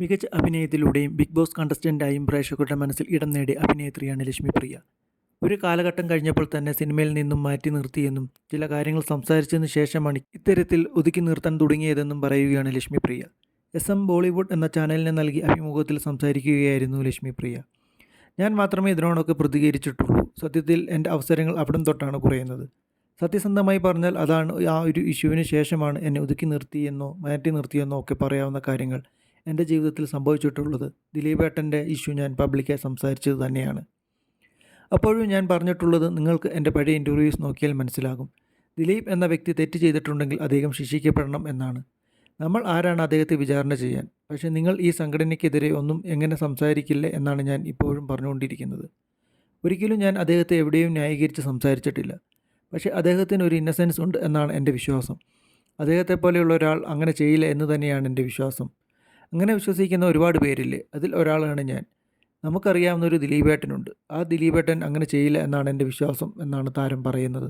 മികച്ച അഭിനയത്തിലൂടെയും big boss കണ്ടസ്റ്റന്റായും പ്രേക്ഷകരുടെ മനസ്സിൽ ഇടം നേടിയ അഭിനേത്രിയാണ് ലക്ഷ്മി പ്രിയ ഒരു കാലഘട്ടം കഴിഞ്ഞപ്പോൾ തന്നെ സിനിമയിൽ നിന്നും മാറ്റി നിർത്തിയെന്നും ചില കാര്യങ്ങൾ സംസാരിച്ചതിന് ശേഷമാണ് ഇത്തരത്തിൽ ഒതുക്കി നിർത്താൻ തുടങ്ങിയതെന്നും പറയുകയാണ് Lakshmi Priya S M Bollywood എന്ന ചാനലിന് നൽകി അഭിമുഖത്തിൽ സംസാരിക്കുകയായിരുന്നു ലക്ഷ്മി പ്രിയ ഞാൻ മാത്രമേ ഇതിനോടൊക്കെ പ്രതികരിച്ചിട്ടുള്ളൂ. സത്യത്തിൽ എന്റെ അവസരങ്ങൾ അവിടം തൊട്ടാണ് കുറയുന്നത്. സത്യസന്ധമായി പറഞ്ഞാൽ അതാണ് ആ ഒരു ഇഷ്യൂവിന് ശേഷമാണ് എന്നെ ഒതുക്കി നിർത്തിയെന്നോ മാറ്റി നിർത്തിയെന്നോ ഒക്കെ പറയാവുന്ന കാര്യങ്ങൾ. എന്റെ ജീവിതത്തിൽ സംഭവിച്ചിട്ടുള്ളത് ദിലീപേട്ടന്റെ ഇഷ്യൂ ഞാൻ പബ്ലിക്കായി സംസാരിച്ചത് തന്നെയാണ്. അപ്പോഴും ഞാൻ പറഞ്ഞിട്ടുള്ളത് നിങ്ങൾക്ക് എന്റെ പഴയ ഇന്റർവ്യൂസ് നോക്കിയാൽ മനസ്സിലാകും. ദിലീപ് എന്ന വ്യക്തി തെറ്റ് ചെയ്തിട്ടുണ്ടെങ്കിൽ അദ്ദേഹം ശിക്ഷിക്കപ്പെടണം എന്നാണ്. നമ്മൾ ആരാണ് അദ്ദേഹത്തെ വിചാരണ ചെയ്യാൻ? പക്ഷേ നിങ്ങൾ ഈ സംഘടനയ്ക്കെതിരെ ഒന്നും എങ്ങനെ സംസാരിക്കില്ല എന്നാണ് ഞാൻ ഇപ്പോഴും പറഞ്ഞുകൊണ്ടിരിക്കുന്നത്. ഒരിക്കലും ഞാൻ അദ്ദേഹത്തെ എവിടെയും ന്യായീകരിച്ച് സംസാരിച്ചിട്ടില്ല. പക്ഷേ അദ്ദേഹത്തിന് ഒരു ഇന്നസെൻസ് ഉണ്ട് എന്നാണ് എന്റെ വിശ്വാസം. അദ്ദേഹത്തെ പോലെയുള്ള ഒരാൾ അങ്ങനെ ചെയ്യില്ല എന്ന് തന്നെയാണ് എന്റെ വിശ്വാസം. അങ്ങനെ വിശ്വസിക്കുന്ന ഒരുപാട് പേരില്ലേ അതിൽ ഒരാളാണ് ഞാൻ. നമുക്കറിയാവുന്ന ഒരു ദിലീപേട്ടനുണ്ട്. ആ ദിലീപേട്ടൻ അങ്ങനെ ചെയ്യില്ല എന്നാണ് എന്റെ വിശ്വാസം എന്നാണ് താരം പറയുന്നത്.